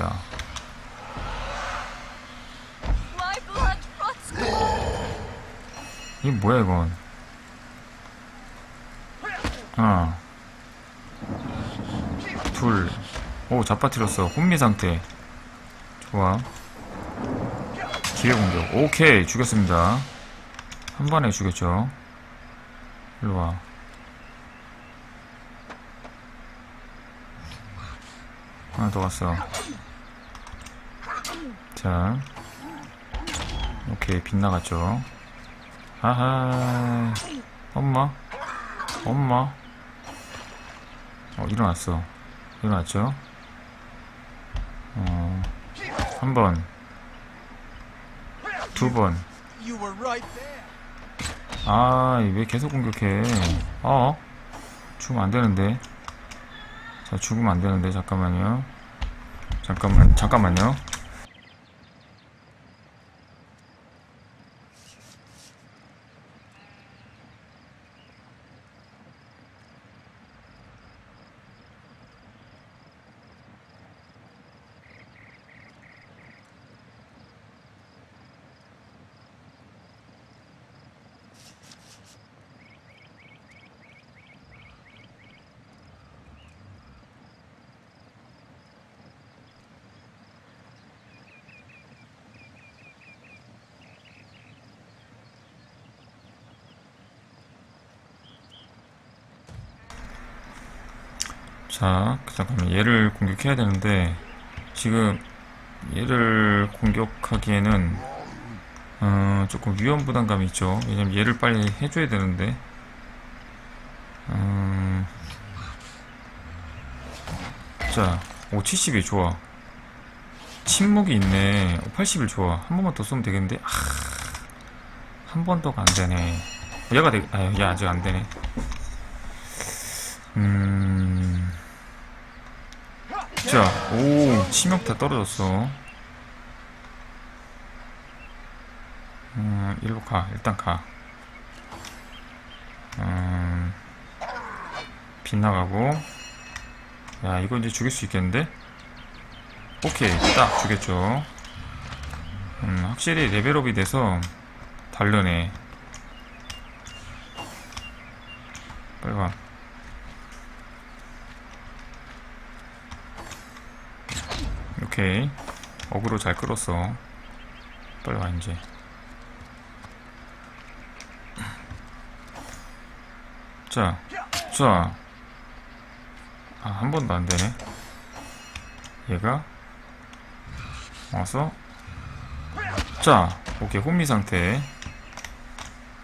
runs 이게 뭐야 이건? 하나, 둘, 오 잡아뜨렸어. 혼미 상태. 좋아. 기회 공격. 오케이 죽였습니다. 한 번에 죽였죠. 일로 와. 하나 더 왔어. 자, 오케이 빗나갔죠. 아하, 엄마, 엄마. 어 일어났어. 일어났죠. 어, 한 번, 두 번. You were right there. 아, 왜 계속 공격해? 어? 죽으면 안 되는데. 자, 죽으면 안 되는데, 잠깐만요. 잠깐만, 잠깐만요. 자, 잠깐만, 얘를 공격해야 되는데, 지금, 얘를 공격하기에는, 어, 조금 위험 부담감이 있죠. 왜냐면 얘를 빨리 해줘야 되는데, 음, 자, 오, 70이 좋아. 침묵이 있네. 80일 좋아. 한 번만 더 쏘면 되겠는데, 아, 한번 더가 안 되네. 얘가 되, 아, 얘 아직 안 되네. 음, 자, 오, 치명타 떨어졌어. 음, 일로 가. 일단 가. 음, 빗나가고. 야, 이거 이제 죽일 수 있겠는데? 오케이, 딱 죽였죠. 음, 확실히 레벨업이 돼서 다르네. 빨리 와. 오케이. 어그로 잘 끌었어. 빨리 와, 이제. 자, 자. 아, 한 번도 안 되네. 얘가 와서 자, 오케이 혼미 상태.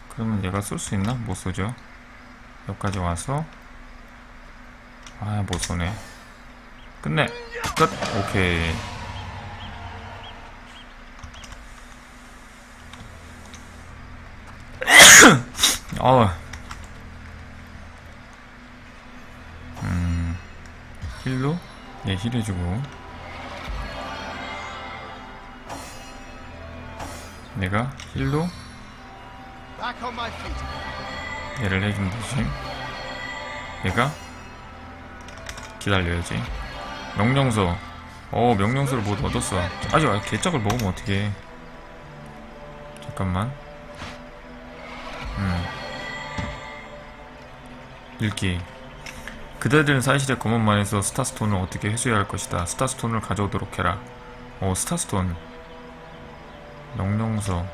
그러면 얘가 쏠 수 있나? 못 쏘죠. 여기까지 와서 아, 못 쏘네. 끝내. 끝. 오케이. 어. 음. 힐로? 예, 힐 해주고. 내가 힐로 Back on my feet. 얘를 해주면 되지. 얘가 기다려야지. 명령서. 어, 명령서를 모두 얻었어. 아직 개짝을 먹으면 어떡해. 잠깐만. 음. 읽기. 그대들은 사실의 검은만에서 스타스톤을 어떻게 해소해야 할 것이다. 스타스톤을 가져오도록 해라. 어, 스타스톤. 명령서.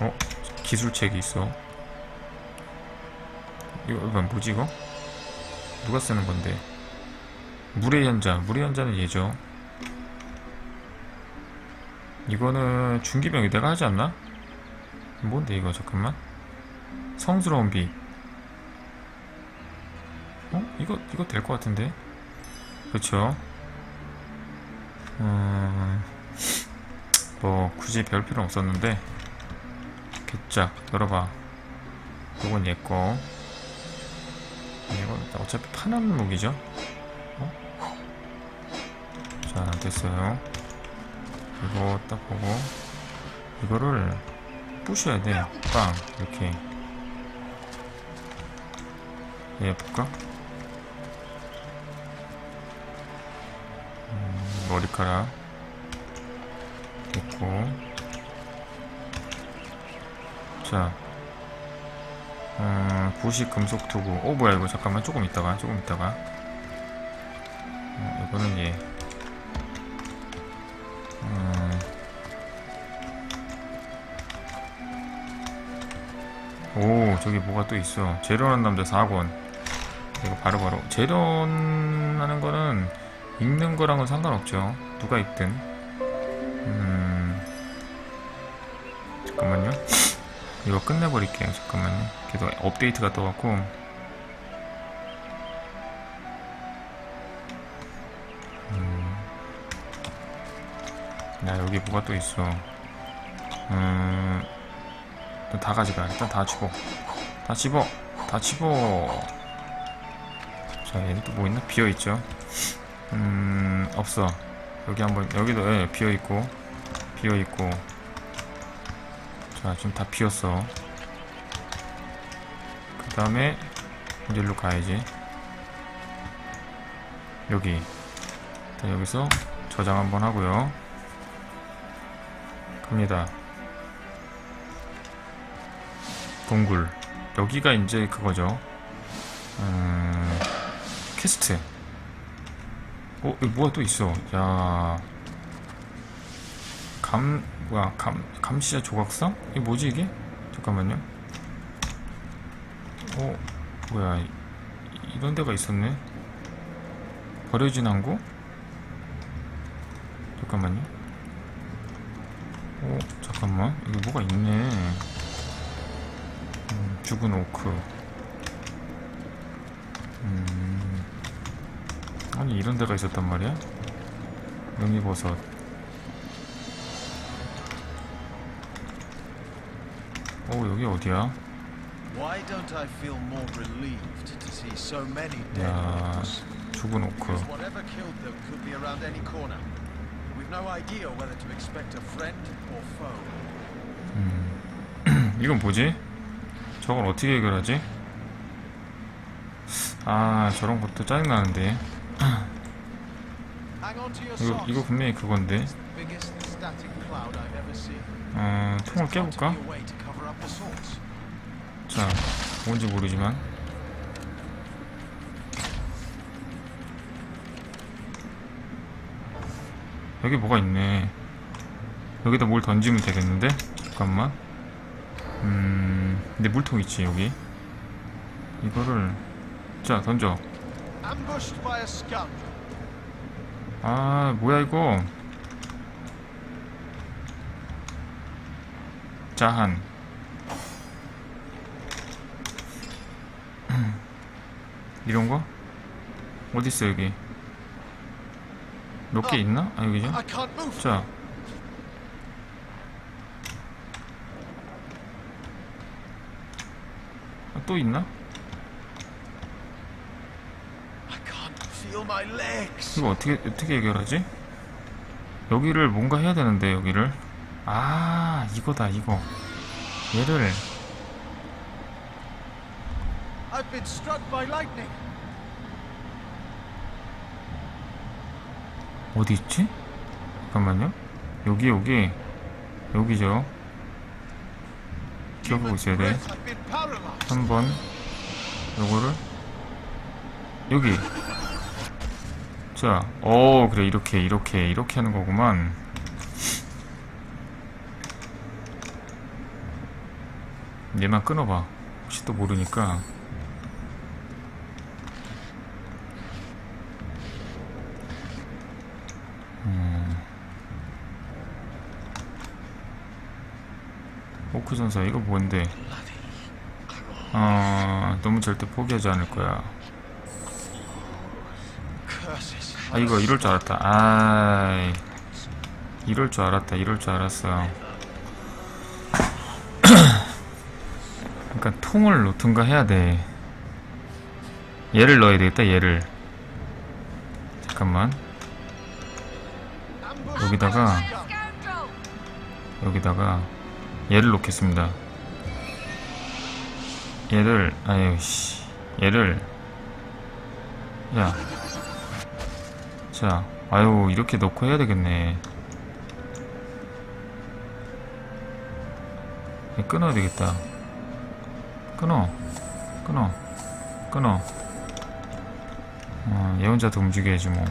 어? 기술책이 있어. 이거, 뭐지 이거? 누가 쓰는 건데? 물의 현자. 물의 현자는 얘죠. 이거는 중기병이 내가 하지 않나? 뭔데 이거 잠깐만. 성스러운 빛. 어? 이거 이거 될 것 같은데. 그렇죠. 음, 뭐 굳이 배울 필요 없었는데. 개짝 열어봐. 이건 얘 거. 이거 어차피 파는 무기죠? 어? 자, 됐어요. 이거 딱 보고 이거를 부셔야 돼. 빵 이렇게 얘 볼까? 음, 머리카락 됐고 자 어, 부식 금속 투구 어 뭐야 이거 잠깐만. 조금 있다가 조금 있다가. 어, 이거는 얘. 음. 오 저기 뭐가 또 있어. 재련한 남자 4권 이거 바로 바로. 재련하는 거는 읽는 거랑은 상관없죠. 누가 읽든. 음. 잠깐만요 이거 끝내버릴게요 잠깐만요 계속 업데이트가 떠갖고 음. 야 여기 뭐가 또 있어 음, 다 가져가. 일단 다 집어. 다 집어. 다 집어. 자, 얘는 또 뭐 있나? 비어 있죠. 음, 없어. 여기 한번 여기도 예, 비어 있고, 비어 있고. 자, 지금 다 비었어. 그 다음에 이제 일로 가야지. 여기. 여기서 저장 한번 하고요. 갑니다. 동굴 여기가 이제 그거죠 음, 퀘스트 어 뭐가 또 있어 야 감 뭐야 감 감시자 조각상? 이게 뭐지 이게? 잠깐만요. 어 뭐야 이- 이런 데가 있었네. 버려진 항구? 잠깐만요. 어 잠깐만. 여기 뭐가 있네. 음, 죽은 오크. 음, 아니 이런 데가 있었단 말이야? 능이버섯. 오 여기 어디야? Why don't I feel more relieved to see so many dead 야 orcs? 죽은 오크. Because whatever killed them could be around any corner. We've no idea whether to expect a friend or foe. 이건 뭐지? 저걸 어떻게 해결하지? 아 저런 것도 짜증나는데. Hang on to your 이거 socks. 이거 분명히 그건데. It's the biggest static cloud I've ever seen. 어 통을 There's got to 깨볼까? be a way to 자, 뭔지 모르지만. 여기 뭐가 있네. 여기다 뭘 던지면 되겠는데? 잠깐만. 음, 근데 물통 있지, 여기. 이거를, 자, 던져. 아, 뭐야, 이거. 자한. 이런 거? 어딨어, 여기? 몇 개 있나? 아, 여기죠? 자. 아, 또 있나? 이거 어떻게 어떻게 해결하지? 여기를 뭔가 해야 되는데 여기를 아 이거다 이거 얘를 I've been struck by lightning. 어디 있지? 잠깐만요. 여기 여기. 여기죠. 기억하고 있어야 돼. 한번. 요거를. 여기. 자, 어 그래. 이렇게 이렇게 이렇게 하는 거구만. 얘만 끊어봐. 혹시 또 모르니까 오크 전사 이거 뭔데 어, 너무 절대 포기하지 않을 거야. 아, 이거 이럴 줄 알았다. 아, 이럴 줄 알았다. 이럴 줄 알았어. 그러니까 통을 놓든가 해야 돼. 얘를 넣어야 되겠다. 얘를. 잠깐만. 여기다가! 여기다가 얘를 놓겠습니다. 얘를 아유 씨. 얘를. 야. 자, 아유 이렇게 넣고 해야 되겠네. 끊어야 되겠다. 끊어. 끊어. 끊어. 어, 얘 혼자 더 움직여야지 뭐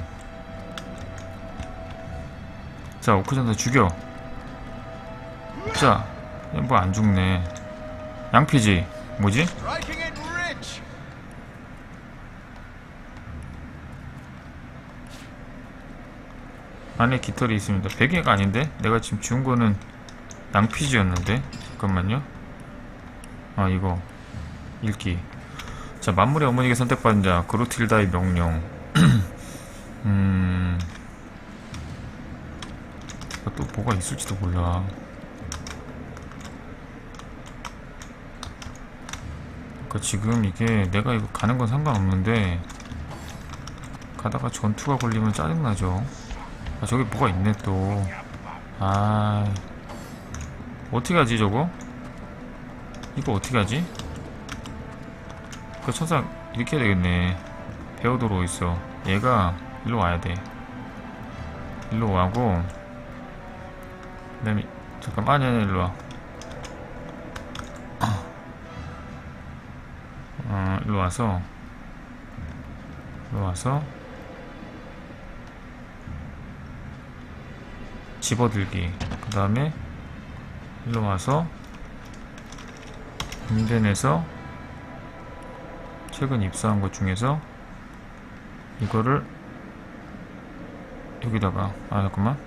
자 오크전사 죽여. 자얘 뭐 안 죽네 양피지 뭐지? 안에 깃털이 있습니다. 베개가 아닌데? 내가 지금 지운 거는 양피지였는데? 잠깐만요. 아, 이거. 읽기. 자, 만물의 어머니에게 선택받은 자, 그로틸다의 명령. 음. 또 뭐가 있을지도 몰라. 그러니까 지금 이게 내가 이거 가는 건 상관없는데 가다가 전투가 걸리면 짜증나죠. 아, 저기 뭐가 있네 또. 아, 어떻게 하지 저거? 이거 어떻게 하지? 그 천상 이렇게 해야 되겠네. 베어도로 있어. 얘가 일로 와야 돼. 일로 와고. 그 다음에 잠깐만 아니 아니 일로 와. 어, 일로 와서 일로 와서 집어들기. 그 다음에 일로 와서 인벤에서 최근 입사한 것 중에서 이거를 여기다가 아 잠깐만.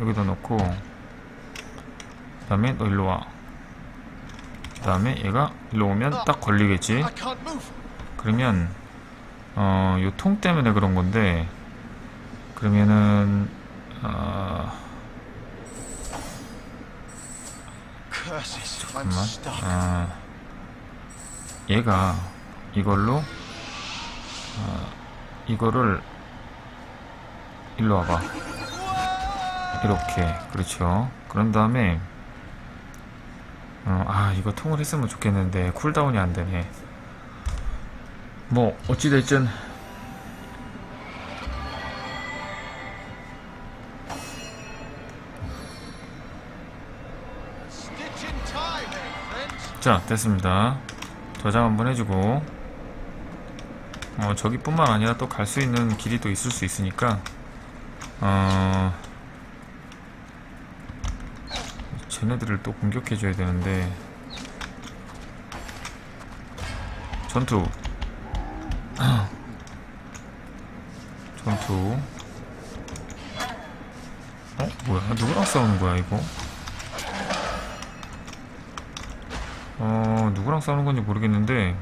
여기다 넣고 그 다음에 너 일로 와 그 다음에 얘가 일로 오면 딱 걸리겠지! 그러면 어, 요 통 때문에 그런 건데 그러면은 어, 잠깐만. 아, 얘가 이걸로 어, 이거를 일로 와봐. 이렇게 그렇죠. 그런 다음에 어, 아 이거 통을 했으면 좋겠는데 쿨다운이 안 되네. 뭐 어찌됐든? 자 됐습니다 저장 한번 해주고 어, 저기뿐만 아니라 또 갈 수 있는 길이 또 있을 수 있으니까 어 쟤네들을 또 공격해줘야 되는데 전투 전투 어? 뭐야 누구랑 싸우는 거야 이거 어, 누구랑 싸우는 건지 모르겠는데,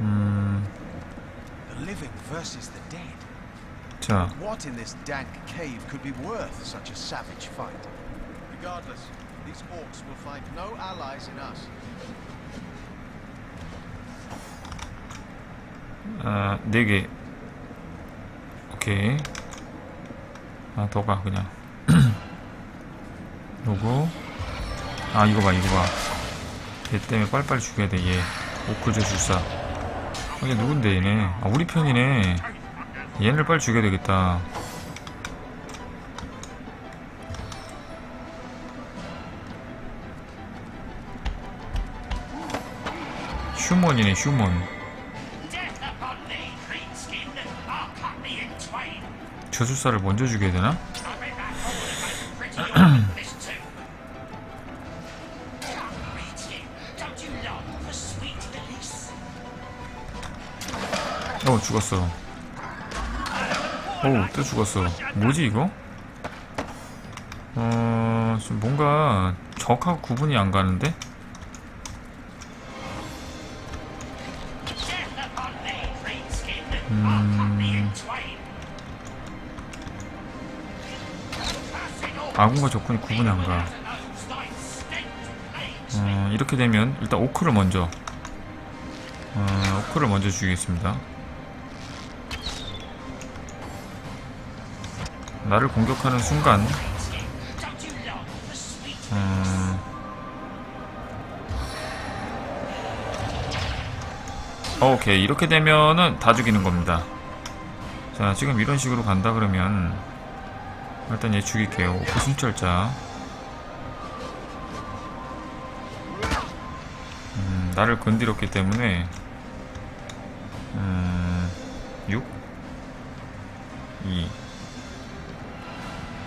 음. 자, What in this dank cave could be worth such a savage fight? Regardless, these orcs will find no allies in us. 아, 네 개. 오케이. 아, 더 가, 그냥. 요거. 아, 이거 봐, 이거 봐. 얘 때문에 빨리빨리 죽여야 돼, 얘. 오크저 줄사. 아, 얘 누군데, 얘네. 아, 우리 편이네. 얘를 빨리 죽여야 되겠다. 휴먼이네, 휴먼. 저술사를 먼저 죽여야 되나? 어 죽었어 어우 또 죽었어 뭐지 이거? 어... 뭔가 적하고 구분이 안 가는데? 아군과 적군이 구분이 안 가. those thy stench plagues 어, 이렇게 되면 일단 오크를 먼저 어, 오크를 먼저 죽이겠습니다. 나를 공격하는 순간 음, 오케이. 이렇게 되면은 다 죽이는 겁니다 자 지금 이런 식으로 간다 그러면 일단 얘 죽일게요. 오프 순찰자. 음, 나를 건드렸기 때문에 음, 6 2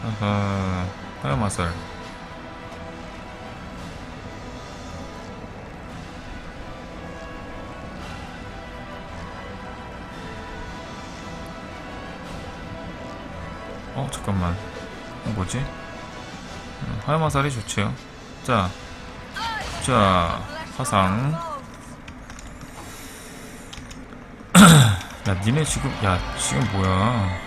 아하 하야마살 어 잠깐만. 어, 뭐지? 음, 하야마살이 좋지요. 자, 자 화상. 야 니네 지금 야 지금 뭐야?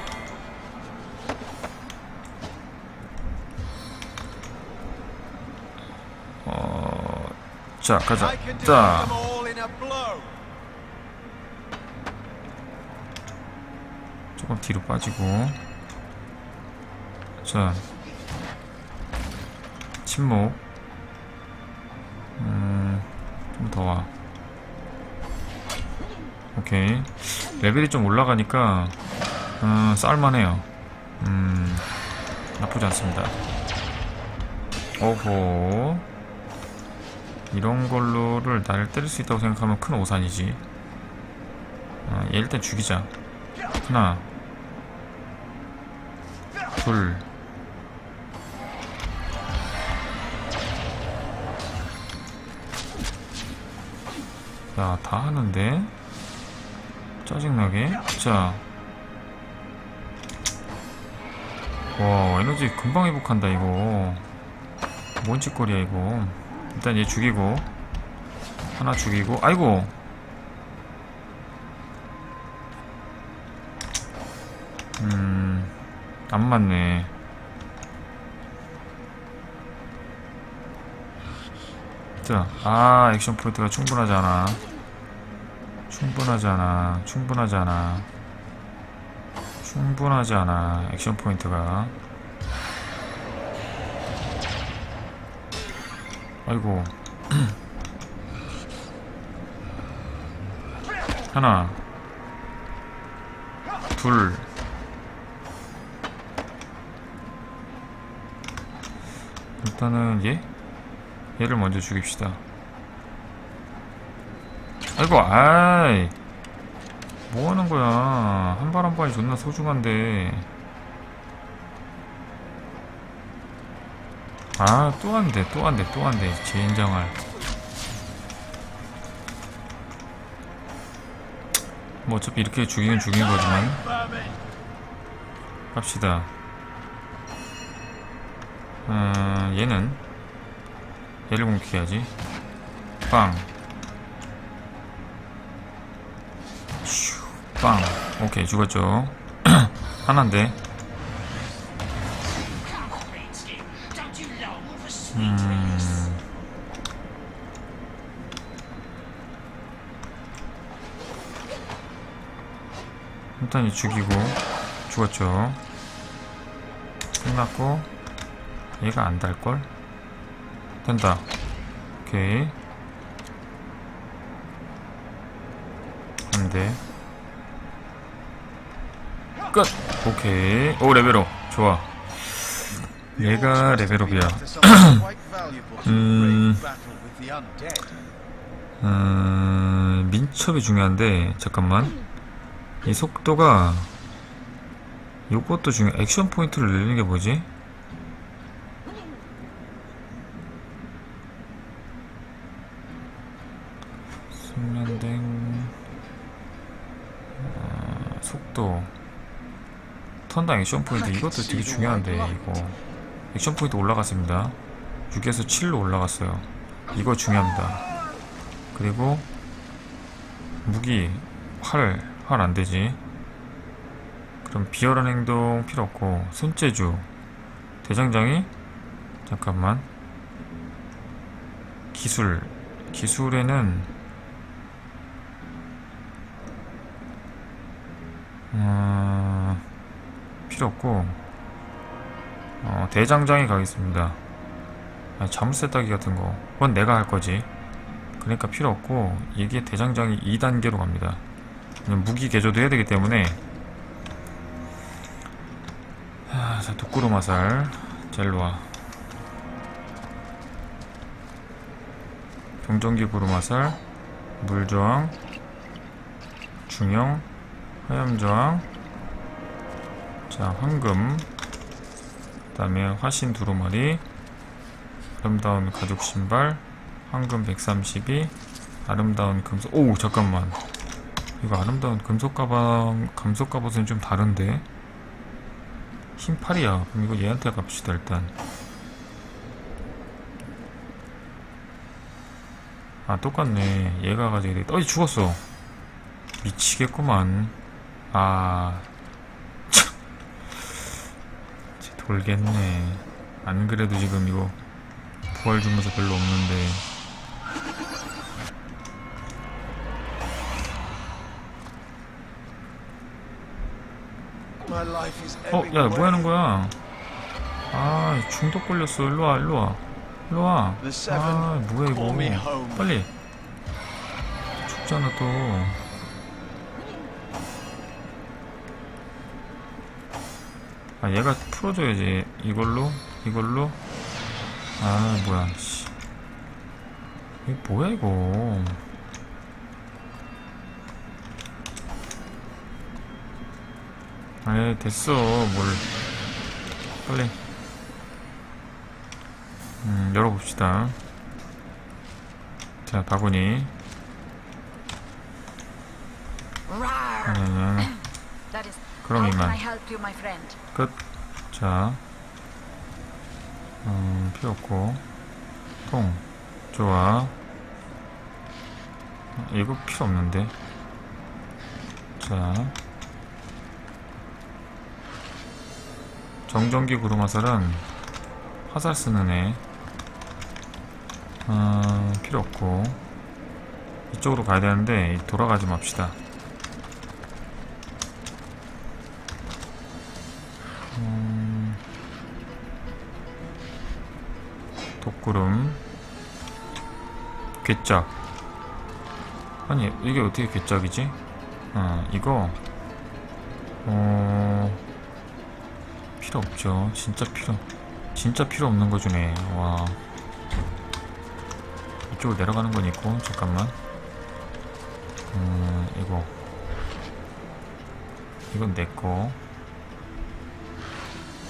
어, 자 가자. 자. 조금 뒤로 빠지고 자 침묵. 음 좀 더 와. 오케이. 레벨이 좀 올라가니까 음 쌀만해요. 음 나쁘지 않습니다. 오호. 이런 걸로를 나를 때릴 수 있다고 생각하면 큰 오산이지. 아, 얘 일단 죽이자. 하나. 둘 야, 다 하는데? 짜증나게. 자. 와, 에너지 금방 회복한다, 이거. 뭔 짓거리야, 이거. 일단 얘 죽이고. 하나 죽이고. 아이고! 음, 안 맞네. 자, 아, 액션 포인트가 않아. 충분하지 않아. 충분하지 않아. 액션 포인트가. 아이고. 하나. 둘. 일단은 얘? 얘를 먼저 죽입시다. 아이고, 아이. 뭐 하는 거야. 한 발 한 발이 존나 소중한데. 아, 또 안 돼, 또 안 돼, 또 안 돼. 젠장할. 뭐 어차피 이렇게 죽이긴 죽인 거지만. 갑시다. 음, 얘는 얘를 공격해야지. 빵. 슈, 빵. 오케이, 죽었죠. 하나인데. 음. 일단 이 죽이고 죽었죠. 끝났고 얘가 안 달걸? 된다. 오케이. 안 돼. 끝! 오케이. 오, 레벨업. 좋아. 얘가 레벨업이야. 음. 음, 민첩이 중요한데 잠깐만 이 속도가 요것도 중요 액션 포인트를 늘리는 게 뭐지? 숙련된 어, 속도 턴당 액션 포인트 이것도 되게 중요한데 이거 액션 포인트 올라갔습니다. 6에서 7로 올라갔어요. 이거 중요합니다. 그리고 무기 활, 활 안되지. 그럼 비열한 행동 필요 없고 손재주 대장장이 잠깐만. 기술 기술에는 어, 필요 없고 어, 대장장이 가겠습니다. 아, 자물쇠 따기 같은 거. 그건 내가 할 거지. 그러니까 필요 없고 이게 대장장이 2단계로 갑니다. 무기 개조도 해야 되기 때문에. 아, 자 독구로 마살. 젤로와. 동전기 구루마살. 물저항 중형 화염저항. 자 황금. 그 다음에 화신 두루마리. 아름다운 가죽 신발. 황금 132 아름다운 금속. 오 잠깐만. 이거 아름다운 금속 가방 금속 갑옷은 좀 다른데? 흰 팔이야. 그럼 이거 얘한테 갑시다 일단. 아 똑같네. 얘가 되겠다 어이 죽었어. 미치겠구만 아 돌겠네 안 그래도 지금 이거 부활 주면서 별로 없는데 어, 야. 뭐 하는 거야? 아, 중독 걸렸어. 일로 와, 일로 와. 일로 와. 아, 뭐야, 이거. 빨리. 춥잖아, 또. 아, 얘가 풀어줘야지. 이걸로? 이걸로? 아, 뭐야, 씨. 이거 뭐야, 이거. 에이, 됐어. 뭘. 빨리. 음, 열어봅시다. 자, 바구니. 음, That is. 그럼 이만. 끝. 자. 음, 필요 없고. 통. 좋아. 어, 이거 필요 없는데. 자. 정전기 구루마살은 화살 쓰는 애. 어, 필요 없고. 이쪽으로 가야 되는데, 돌아가지 맙시다. 독구름. 괴짝. 아니 이게 어떻게 괴짝이지? 아 이거? 어 필요 없죠. 진짜 필요 진짜 필요 없는 거 중에 와. 이쪽으로 내려가는 건 있고 잠깐만. 음 이거. 이건 내거.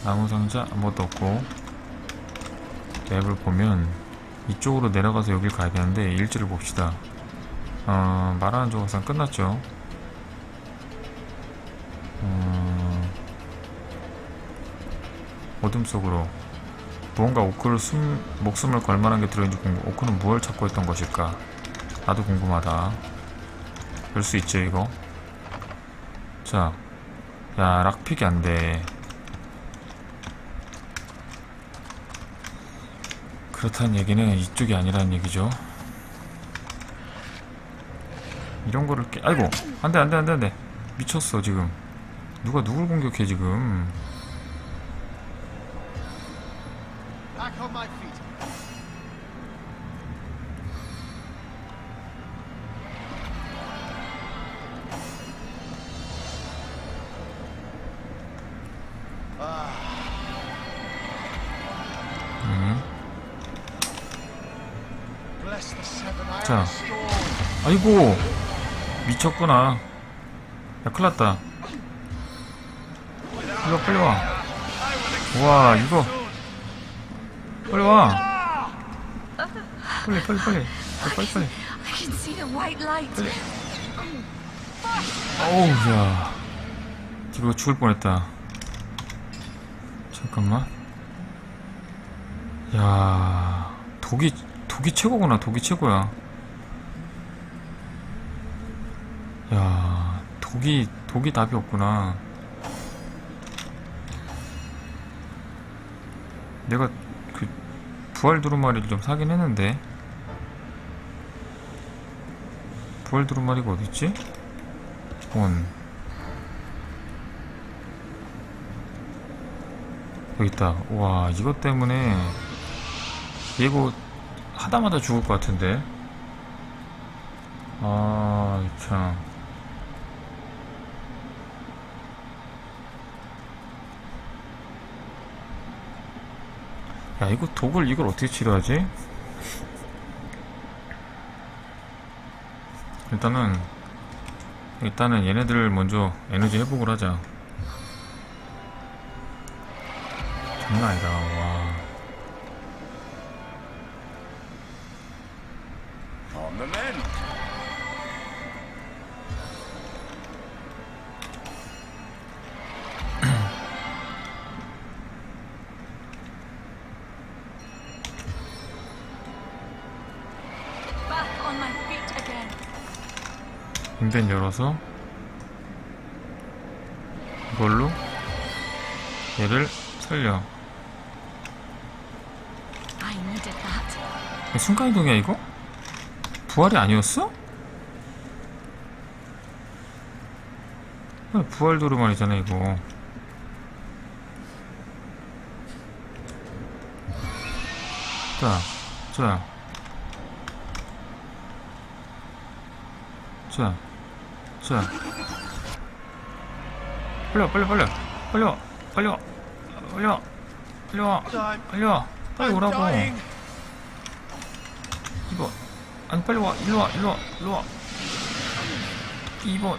나무 상자 아무것도 없고 맵을 보면 이쪽으로 내려가서 여길 가야 되는데 일지를 봅시다. 어, 말하는 조각상 끝났죠? 어, 어둠 속으로 무언가 오크를 숨, 목숨을 걸 만한 게 들어있는지 궁금 오크는 무엇을 찾고 있던 것일까? 나도 궁금하다. 그럴 수 있죠 이거? 자, 야 락픽이 안돼 그렇다는 얘기는 이쪽이 아니라는 얘기죠. 이런 거를 깨, 아이고, 안 돼, 안 돼, 안 돼, 안 돼. 미쳤어, 지금. 누가 누굴 공격해, 지금. Storm. 아이고, 미쳤구나. 야, 큰일 났다. 일로 와, 빨리 와. 와, 이거. 빨리 와. 빨리, 빨리, 빨리. 빨리, 빨리. I can see the white light. 어우, 야. 이거 죽을 뻔했다. 잠깐만. 야, 독이, 독이 최고구나. 독이 최고야. 야, 독이, 독이 답이 없구나. 내가 그, 부활 두루마리를 좀 사긴 했는데. 부활 두루마리가 어딨지? 원. 여기 있다. 와, 이것 때문에 이거 하다마다 죽을 것 같은데. 아, 참. 야, 이거 독을 이걸 어떻게 치료하지? 일단은, 일단은 얘네들 먼저 에너지 회복을 하자. 장난 아니다, 인벤 열어서 이걸로 얘를 살려. 이거 순간이동이야 이거? 부활이 아니었어? 아, 부활 도르말이잖아 이거 자, 자 자, 자 빨리 와 빨리 빨리 빨리 와 빨리 와. 빨리 오라고. dying. 이번 아니 빨리 와. 일로 와 일로 와 일로 와. 2번.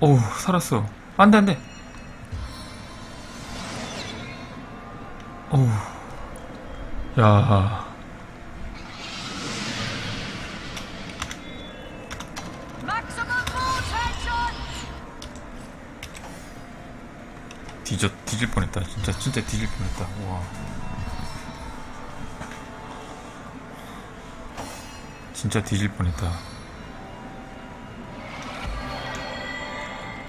오 살았어. 안돼 안돼. 오야 뒤져 뒤질 뻔했다. 진짜 진짜 뒤질 뻔했다. 와. 진짜 뒤질 뻔했다.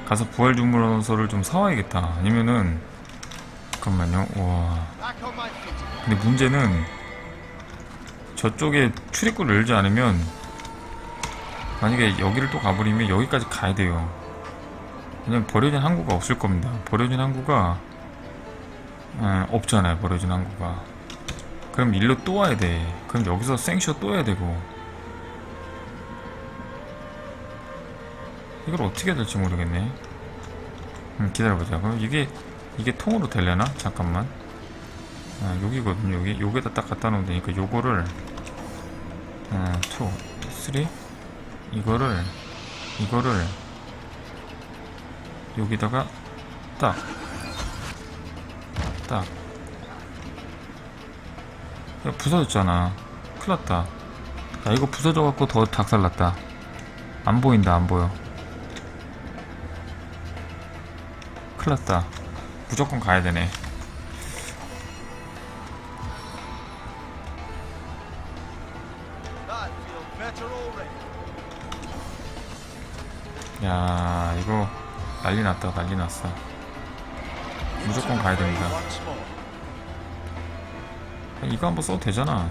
가서 부활 주문서를 좀 사와야겠다. 아니면은 잠깐만요. 와. 근데 문제는 저쪽에 출입구를 열지 않으면 만약에 여기를 또 가버리면 여기까지 가야 돼요. 왜냐면 버려진 항구가 없을 겁니다. 버려진 항구가 에, 없잖아요. 버려진 항구가. 그럼 일로 또 와야 돼. 그럼 여기서 생쇼 또 해야 되고. 이걸 어떻게 해야 될지 모르겠네. 음, 기다려보자. 그럼 이게 이게 통으로 되려나? 잠깐만. 아, 여기거든요. 여기 요게다 딱 갖다 놓으면 되니까 요거를 아, 2, 3 이거를 이거를 여기다가 딱 딱. 야, 부서졌잖아. 큰일 났다. 야, 이거 부서져갖고 더 닭살났다. 안 보인다, 안 보여. 큰일 났다. 무조건 가야 되네. 야 이거 난리 났다 난리 났어 무조건 가야 됩니다. 이거 한번 써도 되잖아.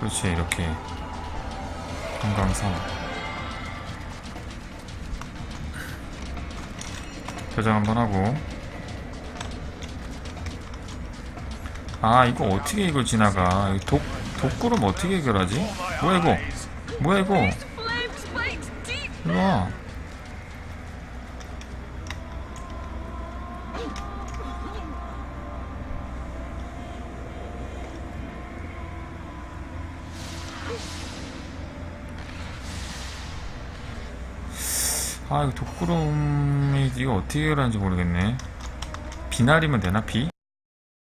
그렇지 이렇게 한강산 저장 한번 하고 아 이거 어떻게 이걸 지나가 독, 독구름 어떻게 해결하지? 뭐야 이거 뭐야 이거! 일로와 아 이거 독구름이 이거 어떻게 해결하는지 모르겠네 비 날이면 되나 비?